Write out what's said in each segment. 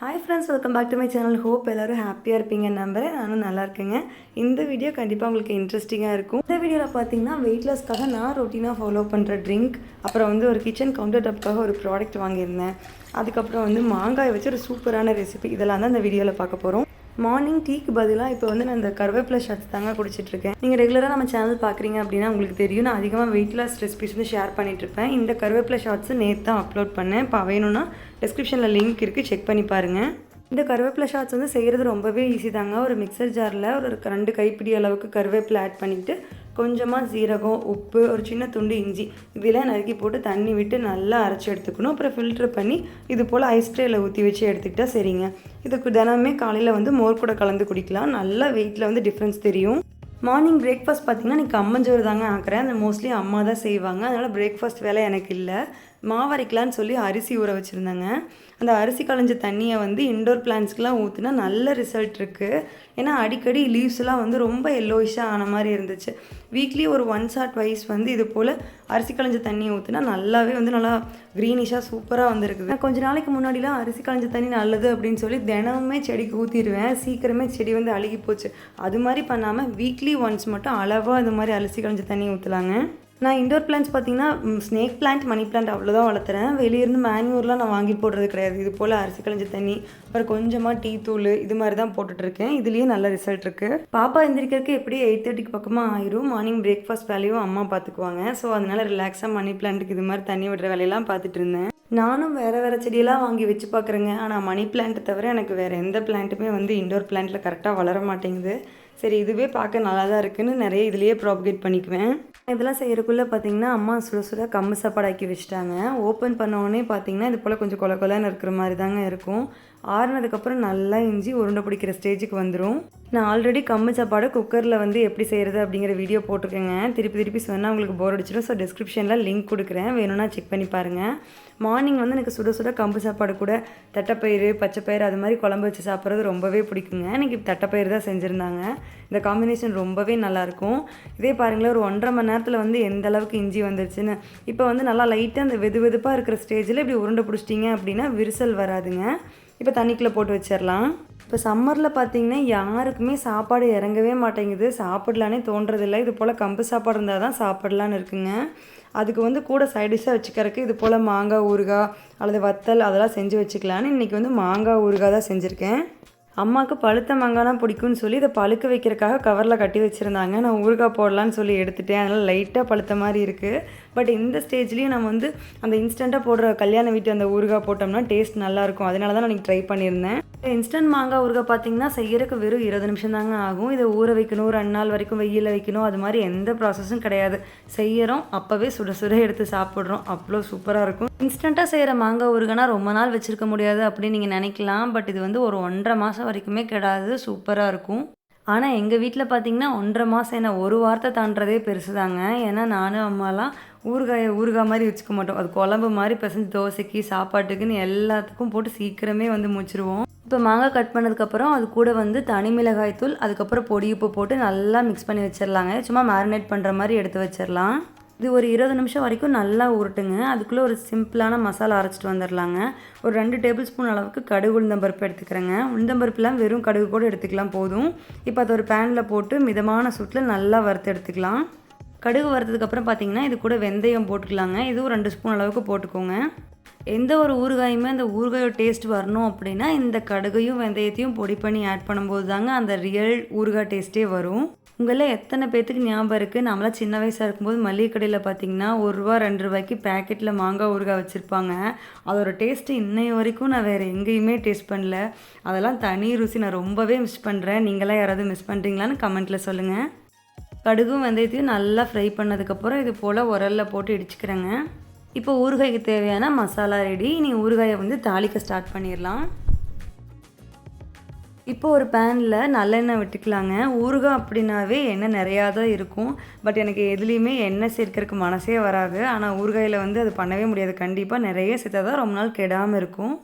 Hi friends welcome back to my channel hope எல்லோரும் ஹாப்பியாக இருப்பீங்க நம்புகிறேன் நானும் நல்லா இருக்கேங்க. இந்த வீடியோ கண்டிப்பாக உங்களுக்கு இன்ட்ரெஸ்டிங்காக இருக்கும். இந்த வீடியோவில் பார்த்தீங்கன்னா வெயிட் லாஸ்க்காக நான் ரொட்டீனாக ஃபாலோ பண்ணுற ட்ரிங்க் அப்புறம் வந்து ஒரு கிச்சன் கவுண்டர் டப்புக்காக ஒரு ப்ராடக்ட் வாங்கியிருந்தேன். அதுக்கப்புறம் வந்து மாங்காய் வச்சு ஒரு சூப்பரான ரெசிபி இதெல்லாம் தான் இந்த வீடியோவில் பார்க்க போகிறோம் மார்னிங் டீக்கு பதிலாக இப்போ வந்து நான் இந்த கருவேப்பிலை ஷார்ட்ஸ் தாங்க குடிச்சிட்டு இருக்கேன் நீங்கள் ரெகுலராக நம்ம சேனல் பார்க்குறீங்க அப்படின்னா உங்களுக்கு தெரியும். நான் அதிகமாக வெயிட் லாஸ் ரெசிபிஸ் வந்து ஷேர் பண்ணிகிட்ருப்பேன் இந்த கருவேப்பிலை ஷாட்ஸு நேற்று தான் அப்லோட் பண்ணேன். இப்போ வேணும்னா டிஸ்கிரிப்ஷனில் லிங்க் இருக்குது செக் பண்ணி பாருங்கள் இந்த கருவேப்பிலை ஷாட்ஸ் வந்து செய்கிறது ரொம்பவே ஈஸி தாங்க. ஒரு மிக்சர் ஜாரில் ஒரு ரெண்டு கைப்பிடி அளவுக்கு கருவேப்பிலை ஆட் பண்ணிவிட்டு கொஞ்சமாக சீரகம் உப்பு ஒரு சின்ன துண்டு இஞ்சி இதெல்லாம் நறுக்கி போட்டு தண்ணி விட்டு நல்லா அரைச்சி எடுத்துக்கணும். அப்புறம் ஃபில்ட்ரு பண்ணி இது போல் ஐஸ் ட்ரேயில் ஊற்றி வச்சு எடுத்துக்கிட்டா சரிங்க. இதுக்கு தினமே காலையில் வந்து மோர் கூட கலந்து குடிக்கலாம். நல்லா வெயிட்டில் வந்து டிஃப்ரென்ஸ் தெரியும். மார்னிங் பிரேக்ஃபாஸ்ட் பார்த்தீங்கன்னா நீ கம்மஞ்சோறு தாங்க ஆக்குறேன். அந்த மோஸ்ட்லி அம்மா தான் செய்வாங்க. அதனால் பிரேக்ஃபாஸ்ட் வேலை எனக்கு இல்லை. மாவரைக்கலான்னு சொல்லி அரிசி ஊற வச்சுருந்தாங்க. அந்த அரிசி களைஞ்ச தண்ணியை வந்து இண்டோர் பிளான்ஸ்க்கெலாம் ஊற்றினா நல்ல ரிசல்ட் இருக்குது ஏன்னா அடிக்கடி லீவ்ஸ்லாம் வந்து ரொம்ப எல்லோயிஷாக ஆன மாதிரி இருந்துச்சு. வீக்லி ஒரு ஒன்ஸ் ஆர் ட்வைஸ் வந்து இது போல் அரிசி களைஞ்ச தண்ணியை ஊற்றினா நல்லாவே வந்து நல்லா க்ரீனிஷாக சூப்பராக வந்துருக்குது. நான் கொஞ்ச நாளைக்கு முன்னாடிலாம் அரிசி களைஞ்ச தண்ணி நல்லது அப்படின்னு சொல்லி தினமுமே செடிக்கு ஊற்றிடுவேன் சீக்கிரமே செடி வந்து அழுகி போச்சு. அது மாதிரி பண்ணாமல் வீக்லி ஒன்ஸ் மட்டும் அளவாக இது மாதிரி அரிசி களைஞ்ச தண்ணி ஊற்றலாங்க நான் இண்டோர் பிளான்ஸ் பார்த்தீங்கன்னா ஸ்னேக் பிளான்ட் மணி பிளான்ட் அவ்வளோதான் வளர்த்துறேன். வெளியிருந்து மேன்யூர்லாம் நான் வாங்கி போடுறது கிடையாது. இது போல் அரிசி களைஞ்ச தண்ணி அப்புறம் கொஞ்சமாக டீ தூள் இது மாதிரி தான் போட்டுட்ருக்கேன். இதுலேயே நல்ல ரிசல்ட் இருக்குது பாப்பா எந்திரிக்கிறதுக்கு எப்படி எயிட் தேர்ட்டிக்கு பக்கமாக ஆயிரும்? மார்னிங் பிரேக்ஃபாஸ்ட் வேலையும் அம்மா பார்த்துக்குவாங்க ஸோ அதனால் ரிலாக்ஸாக மணி பிளான்ட்டுக்கு இது மாதிரி தண்ணி விடுற வேலையெல்லாம் பார்த்துட்டு இருந்தேன் நானும் வேறு வேறு செடியெல்லாம் வாங்கி வச்சு பார்க்குறேங்க ஆனால் மணி பிளான்ட்டை தவிர எனக்கு வேறு எந்த பிளான்ட்டுமே வந்து இண்டோர் பிளான்ட்டில் கரெக்டாக வளர மாட்டேங்குது. சரி இதுவே பார்க்க நல்லா தான் இருக்குன்னு நிறைய இதுலேயே ப்ராபகேட் பண்ணிக்குவேன். இதெல்லாம் செய்கிறக்குள்ளே பார்த்தீங்கன்னா அம்மா சுட சுட கம்மு சாப்பாடாக்கி வச்சுட்டாங்க. ஓப்பன் பண்ண உடனே பார்த்தீங்கன்னா இது போல் கொஞ்சம் கொல கொலன்னு இருக்கிற மாதிரி தாங்க இருக்கும். ஆறுனதுக்கப்புறம் நல்லா இஞ்சி உருண்டை பிடிக்கிற ஸ்டேஜுக்கு வந்துடும் நான் ஆல்ரெடி கம்மு சாப்பாடு குக்கரில் வந்து எப்படி செய்கிறது அப்படிங்கிற வீடியோ போட்டிருக்கேங்க. திருப்பி திருப்பி சொன்னால் உங்களுக்கு போர் அடிச்சிடும். ஸோ டிஸ்கிரிப்ஷனில் லிங்க் கொடுக்குறேன். வேணும்னா செக் பண்ணி பாருங்கள் மார்னிங் வந்து எனக்கு சுட சுட கம்பு சாப்பாடு கூட தட்டைப்பயிறு பச்சைப்பயிறு அது மாதிரி குழம்பு வச்சு சாப்பிட்றது ரொம்பவே பிடிக்குங்க. எனக்கு தட்டைப்பயிறு தான் செஞ்சுருந்தாங்க. இந்த காம்பினேஷன் ரொம்பவே நல்லாயிருக்கும். இதே பாருங்களேன் ஒரு ஒன்றரை மணி நேரத்தில் வந்து எந்த அளவுக்கு இஞ்சி வந்துருச்சுன்னு. இப்போ வந்து நல்லா லைட்டாக அந்த வெது வெதுப்பாக இருக்கிற ஸ்டேஜில் இப்படி உருண்டை பிடிச்சிட்டிங்க அப்படின்னா விரிசல் வராதுங்க. இப்போ தண்ணிக்குள்ளே போட்டு வச்சிடலாம். இப்போ சம்மரில் பார்த்தீங்கன்னா யாருக்குமே சாப்பாடு இறங்கவே மாட்டேங்குது. சாப்பிடலானே தோன்றதில்லை. இது போல் கம்பு சாப்பாடு இருந்தால் தான் சாப்பிடலான்னு இருக்குங்க. அதுக்கு வந்து கூட சைடிஷாக வச்சுக்கிறதுக்கு இது போல் மாங்காய் ஊறுகாய் அல்லது வத்தல் அதெல்லாம் செஞ்சு வச்சுக்கலான்னு இன்றைக்கி வந்து மாங்காய் ஊறுகாய் தான் செஞ்சுருக்கேன். அம்மாவுக்கு பழுத்த மாங்காய்னா பிடிக்கும்னு சொல்லி இதை பழுக்க வைக்கிறக்காக கவரில் கட்டி வச்சுருந்தாங்க. நான் ஊறுகாய் போடலான்னு சொல்லி எடுத்துட்டேன். அதனால் லைட்டாக பழுத்த மாதிரி இருக்குது பட் இந்த ஸ்டேஜ்லேயும் நம்ம வந்து அந்த இன்ஸ்டண்ட்டாக போடுற கல்யாண வீட்டு அந்த ஊறுகாய் போட்டோம்னா டேஸ்ட் நல்லாயிருக்கும். அதனால தான் நான் ட்ரை பண்ணியிருந்தேன். இன்ஸ்டன்ட் மாங்காய் ஊறுகாய் பார்த்தீங்கன்னா செய்யறதுக்கு வெறும் இருபது நிமிஷம் தாங்க ஆகும். இதை ஊற வைக்கணும் ரெண்டு நாள் வரைக்கும் வெயிலில் வைக்கணும். அது மாதிரி எந்த ப்ராசஸும் கிடையாது. செய்கிறோம் அப்போவே சுட சுட எடுத்து சாப்பிட்றோம். அவ்வளோ சூப்பராக இருக்கும். இன்ஸ்டண்ட்டாக செய்கிற மாங்காய் ஊறுகாய்னா ரொம்ப நாள் வச்சுருக்க முடியாது அப்படின்னு நீங்கள் நினைக்கலாம். பட் இது வந்து ஒரு ஒன்றரை மாதம் வரைக்குமே கிடாது. சூப்பராக இருக்கும். ஆனால் எங்கள் வீட்டில் பார்த்தீங்கன்னா ஒன்றரை மாதம் என்ன ஒரு வாரத்தை தாண்டதே பெருசு தாங்க. ஏன்னா நானும் அம்மாலாம் ஊறுகாயை ஊறுகாய் மாதிரி வச்சுக்க மாட்டோம். அது குழம்பு மாதிரி பிசைஞ்சு தோசைக்கு சாப்பாட்டுக்குன்னு எல்லாத்துக்கும் போட்டு சீக்கிரமே வந்து முடிச்சிருவோம். இப்போ மாங்காய் கட் பண்ணதுக்கப்புறம் அது கூட வந்து தனி மிளகாய் தூள் அதுக்கப்புறம் பொடி உப்பு போட்டு நல்லா மிக்ஸ் பண்ணி வச்சிடலாங்க சும்மா மேரினேட் பண்ணுற மாதிரி எடுத்து வச்சிடலாம் இது ஒரு இருபது நிமிஷம் வரைக்கும் நல்லா உருட்டுங்க. அதுக்குள்ளே ஒரு சிம்பிளான மசாலா அரைச்சிட்டு வந்துடலாங்க ஒரு ரெண்டு டேபிள் ஸ்பூன் அளவுக்கு கடுகு உளுந்தம்பருப்பு எடுத்துக்கிறேங்க. உளுந்தம்பருப்புலாம் வெறும் கடுகு கூட எடுத்துக்கலாம் போதும். இப்போ அதை ஒரு பேனில் போட்டு மிதமான சூட்டில் நல்லா வறுத்து எடுத்துக்கலாம். கடுகு வறுத்ததுக்கப்புறம் பார்த்தீங்கன்னா இது கூட வெந்தயம் போட்டுக்கலாங்க. இதுவும் ரெண்டு ஸ்பூன் அளவுக்கு போட்டுக்கோங்க. எந்த ஒரு ஊறுகாயுமே அந்த ஊறுகாயோட டேஸ்ட் வரணும் அப்படின்னா இந்த கடுகையும் வெந்தயத்தையும் பொடி பண்ணி ஆட் பண்ணும்போது தாங்க அந்த ரியல் ஊறுகாய் டேஸ்ட்டே வரும். உங்களில் எத்தனை பேர்த்துக்கு ஞாபகம் இருக்குது நம்மளாம் சின்ன வயசாக இருக்கும்போது மளிகை கடையில் பார்த்தீங்கன்னா ஒரு ரூபா ரெண்டு ரூபாய்க்கு பேக்கெட்டில் மாங்காய் ஊறுகாய் வச்சுருப்பாங்க. அதோட டேஸ்ட்டு இன்னைய வரைக்கும் நான் வேறு எங்கேயுமே டேஸ்ட் பண்ணல. அதெல்லாம் தனி ருசி. நான் ரொம்பவே மிஸ் பண்ணுறேன் நீங்களாம் யாராவது மிஸ் பண்ணுறீங்களான்னு கமெண்ட்டில் சொல்லுங்கள் கடுகும் வெந்தயத்தையும் நல்லா ஃப்ரை பண்ணதுக்கப்புறம் இது போல் உரலில் போட்டு இடிச்சுக்கிறேங்க. இப்போ ஊறுகாய்க்கு தேவையான மசாலா ரெடி நீ ஊறுகாயை வந்து தாளிக்க ஸ்டார்ட் பண்ணிடலாம். இப்போ ஒரு பேனில் நல்லெண்ணெய் விட்டுக்கலாங்க. ஊறுகாய் அப்படின்னாவே எண்ணெய் நிறையா தான் இருக்கும். பட் எனக்கு எதுலேயுமே எண்ணெய் சேர்க்கறதுக்கு மனசே வராது. ஆனால் ஊறுகாயில் வந்து அது பண்ணவே முடியாது. கண்டிப்பாக நிறைய சேர்த்தா தான் ரொம்ப நாள் கெடாமல் இருக்கும்.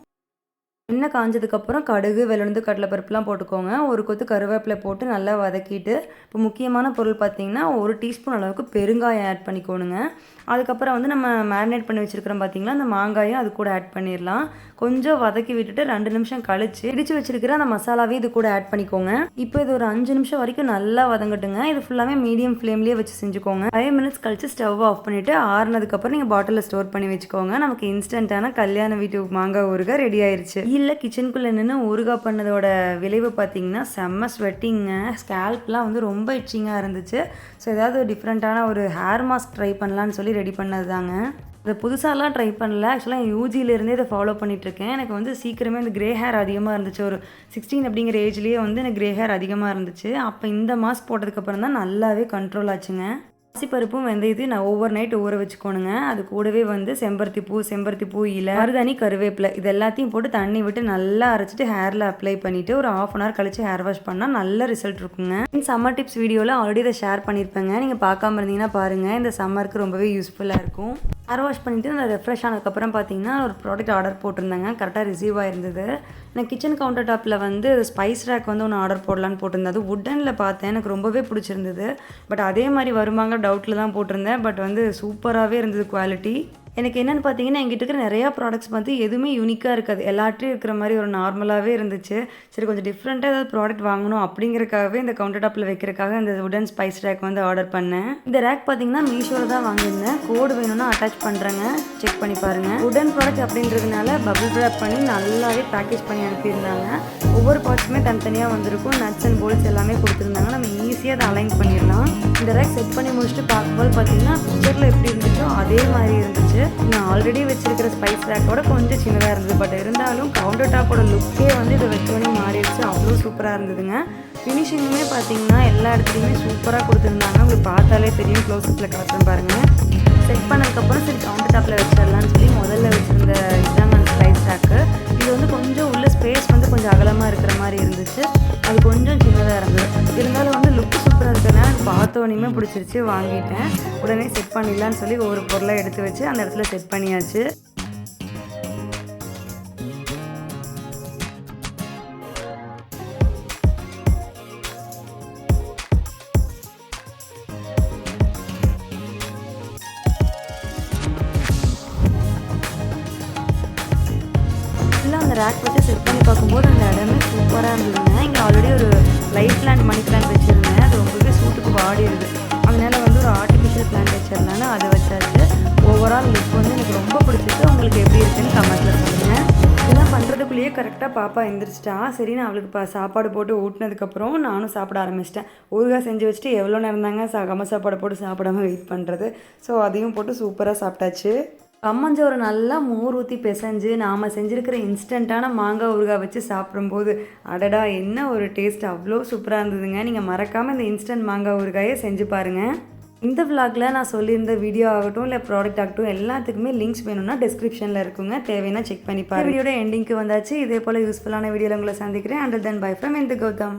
எண்ணெய் காஞ்சதுக்கப்புறம் கடுகு வெளுந்து கடலைப்பருப்புலாம் போட்டுக்கோங்க. ஒரு கொத்து கருவேப்பிலை போட்டு நல்லா வதக்கிட்டு இப்போ முக்கியமான பொருள் பார்த்தீங்கன்னா ஒரு டீஸ்பூன் அளவுக்கு பெருங்காயம் ஆட் பண்ணிக்கோணுங்க. அதுக்கப்புறம் வந்து நம்ம மேரினேட் பண்ணி வச்சுருக்கிறோம் பார்த்தீங்களா அந்த மாங்காயும் அது கூட ஆட் பண்ணிடலாம் கொஞ்சம் வதக்கி விட்டுட்டு ரெண்டு நிமிஷம் கழிச்சு இடிச்சு வச்சுருக்கிற அந்த மசாலாவே இது கூட ஆட் பண்ணிக்கோங்க. இப்போ இது ஒரு அஞ்சு நிமிஷம் வரைக்கும் நல்லா வதங்கட்டுங்க. இது ஃபுல்லாகவே மீடியம் ஃப்ளேம்லேயே வச்சு செஞ்சுக்கோங்க. ஃபைவ் மினிட்ஸ் கழிச்சு ஸ்டவ் ஆஃப் பண்ணிட்டு ஆறுனதுக்கப்புறம் நீங்கள் பாட்டிலில் ஸ்டோர் பண்ணி வச்சுக்கோங்க. நமக்கு இன்ஸ்டன்ட்டான கல்யாண வீட்டு மாங்காய் ஊருக ரெடி ஆயிடுச்சு இல்லை கிச்சனுக்குள்ளே நின்று ஊறுகாய் பண்ணதோட விளைவு பார்த்தீங்கன்னா செம்ம ஸ்வெட்டிங்க ஸ்கேல்ப்லாம் வந்து ரொம்ப இச்சிங்காக இருந்துச்சு. ஸோ ஏதாவது ஒரு டிஃப்ரெண்ட்டான ஒரு ஹேர் மாஸ்க் ட்ரை பண்ணலான்னு சொல்லி ரெடி பண்ணது தாங்க இதை புதுசாலாம் ட்ரை பண்ணல. ஆக்சுவலாக யூஜிலேருந்தே இதை ஃபாலோ பண்ணிகிட்ருக்கேன் எனக்கு வந்து சீக்கிரமே இந்த கிரே ஹேர் அதிகமாக இருந்துச்சு. ஒரு சிக்ஸ்டீன் அப்படிங்கிற ஏஜ்லேயே வந்து எனக்கு கிரே ஹேர் அதிகமாக இருந்துச்சு. அப்போ இந்த மாஸ்க் போட்டதுக்கப்புறம் தான் நல்லாவே கண்ட்ரோல் ஆச்சுங்க. பருப்பும் வெந்தயத்தையும் நான் ஓவர் நைட் ஊற வச்சுக்கோணுங்க. அது கூடவே வந்து செம்பருத்தி பூ செம்பருத்தி பூ இலை மருதாணி கருவேப்பிலை இது எல்லாத்தையும் போட்டு தண்ணி விட்டு நல்லா அரைச்சிட்டு ஹேரில் அப்ளை பண்ணிவிட்டு ஒரு ஆஃப் அன் ஹவர் கழிச்சு ஹேர் வாஷ் பண்ணால் நல்ல ரிசல்ட் இருக்குங்க. சம்மர் டிப்ஸ் வீடியோவில் ஆல்ரெடி இதை ஷேர் பண்ணியிருப்பேங்க நீங்கள் பார்க்காம இருந்தீங்கன்னா பாருங்கள் இந்த சம்மருக்கு ரொம்பவே யூஸ்ஃபுல்லாக இருக்கும். ஹேர் வாஷ் பண்ணிவிட்டு நான் ரெஃப்ரெஷ் ஆனதுக்கப்புறம் பார்த்தீங்கன்னா ஒரு ப்ராடக்ட் ஆர்டர் போட்டிருந்தேங்க. கரெக்டாக ரிசீவ் ஆயிருந்தது. நான் கிச்சன் கவுண்டர் டாப்பில் வந்து ஸ்பைஸ் ரேக் வந்து ஒன்று ஆர்டர் போடலான்னு போட்டிருந்தேன். அது உட்டனில் பார்த்தேன். எனக்கு ரொம்பவே பிடிச்சிருந்தது. பட் அதே மாதிரி வருமாங்க டவுட்டில் தான் போட்டிருந்தேன். பட் வந்து சூப்பராகவே இருந்தது குவாலிட்டி எனக்கு என்னென்னு பார்த்தீங்கன்னா எங்கிட்ட இருக்கிற நிறையா ப்ராடக்ட்ஸ் வந்து எதுவுமே யூனிக்காக இருக்காது. எல்லாட்டையும் இருக்கிற மாதிரி ஒரு நார்மலாகவே இருந்துச்சு. சரி கொஞ்சம் டிஃப்ரெண்ட்டாக ஏதாவது ப்ராடக்ட் வாங்கணும் அப்படிங்கிறக்காகவே இந்த கவுண்டர் டாப்பில் வைக்கிறக்காக இந்த உடன் ஸ்பைஸ் ரேக் வந்து ஆர்டர் பண்ணேன். இந்த ரேக் பார்த்தீங்கன்னா மீஷோவில் தான் வாங்கியிருந்தேன். கோடு வேணும்னா அட்டாச் பண்ணுறேங்க செக் பண்ணி பாருங்கள் உடன் ப்ராடக்ட் அப்படின்றதுனால பபுள் ரேப் பண்ணி நல்லாவே பேக்கேஜ் பண்ணி அனுப்பியிருந்தாங்க. ஒவ்வொரு பார்ட்ஸுமே தனித்தனியாக வந்திருக்கும். நட்ஸ் அண்ட் போல்ஸ் எல்லாமே கொடுத்துருந்தாங்க. நம்ம ஈஸியாக அதை அலைன் பண்ணிடலாம். இந்த ரேக் செட் பண்ணி முடிச்சுட்டு பார்க்கும்போது பார்த்தீங்கன்னா பிக்சரில் எப்படி இருந்துச்சோ அதே மாதிரி இருந்துச்சு. நான் ஆல்ரெடி வச்சிருக்கிற ஸ்பைஸ் ரேக்கோட கொஞ்சம் சின்னதாக இருந்தது. பட் இருந்தாலும் கவுண்டர் டாப்போட லுக்கே வந்து இதை வச்சோன்னே மாறிடுச்சு. அவ்வளோ சூப்பராக இருந்ததுங்க. ஃபினிஷிங்குமே பார்த்தீங்கன்னா எல்லா இடத்துலையுமே சூப்பராக கொடுத்துருந்தாங்க. உங்களுக்கு பார்த்தாலே தெரியும். க்ளோஸ்அப்பில் காட்டுறேன் பாருங்கள் செட் பண்ணதுக்கப்புறம் சரி கவுண்டர் டாப்பில் வச்சிடலான்னு சொல்லி முதல்ல வச்சுருந்த இதான் பார்த்தோன்னே பிடிச்சிருச்சு வாங்கிட்டேன். உடனே செட் பண்ணிடலான்னு சொல்லி ஒவ்வொரு பொருளாக எடுத்து வச்சு அந்த இடத்துல செட் பண்ணியாச்சு. ஃபுல்லாக அந்த ரேக் வச்சு செட் பண்ணி பார்க்கும்போது அந்த இடமே சூப்பராக இருந்ததுங்க. இங்கே ஆல்ரெடி ஒரு லைட் பிளான் மணி பிளான் கரெக்டாக பாப்பா எந்திரிச்சிட்டா. சரி நான் அவளுக்கு பா சாப்பாடு போட்டு ஊட்டினதுக்கப்புறம் நானும் சாப்பிட ஆரம்பிச்சிட்டேன். ஊறுகாய் செஞ்சு வச்சுட்டு எவ்வளோ நேரம் தாங்க சா கம்ம சாப்பாடு போட்டு சாப்பிடாம வெயிட் பண்ணுறது ஸோ அதையும் போட்டு சூப்பராக சாப்பிட்டாச்சு. கம்மஞ்சோறு நல்லா மோர் ஊற்றி பிசைஞ்சு நாம் செஞ்சுருக்கிற இன்ஸ்டண்ட்டான மாங்காய் ஊறுகாய் வச்சு சாப்பிடும்போது அடடா என்ன ஒரு டேஸ்ட் அவ்வளோ சூப்பராக இருந்ததுங்க. நீங்கள் மறக்காமல் இந்த இன்ஸ்டன்ட் மாங்காய் ஊறுகாயை செஞ்சு பாருங்கள் இந்த விலாகில் நான் சொல்லியிருந்த வீடியோ ஆகட்டும் இல்லை ப்ராடக்ட் ஆகட்டும் எல்லாத்துக்குமே லிங்க்ஸ் வேணும்னா டிஸ்கிரிப்ஷனில் இருக்குங்க. தேவைன்னா செக் பண்ணி பாருங்க. வீடியோட எண்டிங்க்கு வந்தாச்சு. இதே போல் யூஸ்ஃபுல்லான வீடியோவில் உங்களை சந்திக்கிறேன். அண்டர் தென் பை ஃப்ரம் இந்த கௌதம்